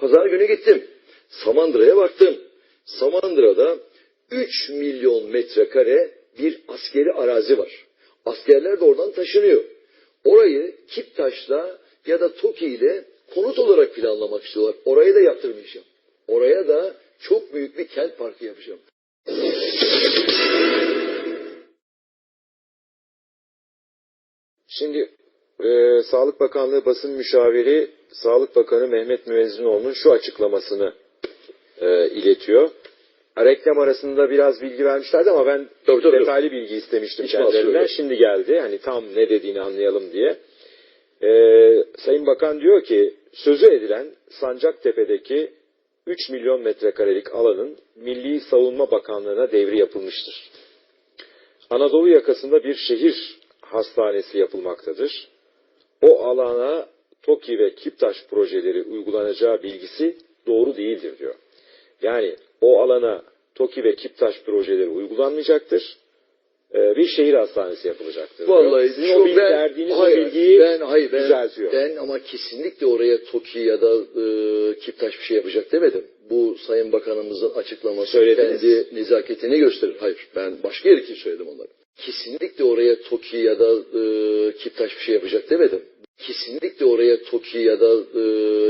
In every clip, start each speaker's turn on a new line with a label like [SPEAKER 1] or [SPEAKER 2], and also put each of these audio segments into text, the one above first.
[SPEAKER 1] Pazar günü gittim. Samandıra'ya baktım. Samandıra'da 3 milyon metrekare bir askeri arazi var. Askerler de oradan taşınıyor. Orayı Kiptaş'la ya da TOKİ ile konut olarak planlamak istiyorlar. Oraya da yaptırmayacağım. Oraya da çok büyük bir kent parkı yapacağım.
[SPEAKER 2] Şimdi e, Sağlık Bakanlığı basın müşaviri Sağlık Bakanı Mehmet Müezzinoğlu'nun şu açıklamasını e, iletiyor. Reklam arasında biraz bilgi vermişlerdi ama ben
[SPEAKER 1] Tabii, tabii.
[SPEAKER 2] detaylı bilgi istemiştim
[SPEAKER 1] Hiç
[SPEAKER 2] kendilerinden. Şimdi geldi. Hani tam ne dediğini anlayalım diye. E, Sayın Bakan diyor ki sözü edilen Sancaktepe'deki 3 milyon metrekarelik alanın Milli Savunma Bakanlığı'na devri yapılmıştır. Anadolu yakasında bir şehir hastanesi yapılmaktadır. O alana TOKİ ve KİPTAŞ projeleri uygulanacağı bilgisi doğru değildir diyor. Yani o alana TOKİ ve KİPTAŞ projeleri uygulanmayacaktır. Ee, bir şehir hastanesi yapılacaktır. diyor.
[SPEAKER 1] Vallahi
[SPEAKER 2] Sizin
[SPEAKER 1] şu
[SPEAKER 2] o bilgi,
[SPEAKER 1] ben,
[SPEAKER 2] verdiğiniz
[SPEAKER 1] hayır,
[SPEAKER 2] o bilgiyi
[SPEAKER 1] ben, hayır, ben,
[SPEAKER 2] düzeltiyor.
[SPEAKER 1] ben ama kesinlikle oraya TOKİ ya da e, Kiptaş bir şey yapacak demedim. Bu Sayın Bakanımızın açıklaması
[SPEAKER 2] Söylediniz.
[SPEAKER 1] kendi nezaketini gösterir. Hayır ben başka yer için söyledim onları. Kesinlikle oraya TOKİ ya da e, Kiptaş bir şey yapacak demedim. Kesinlikle oraya TOKİ ya da e,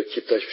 [SPEAKER 1] Kiptaş bir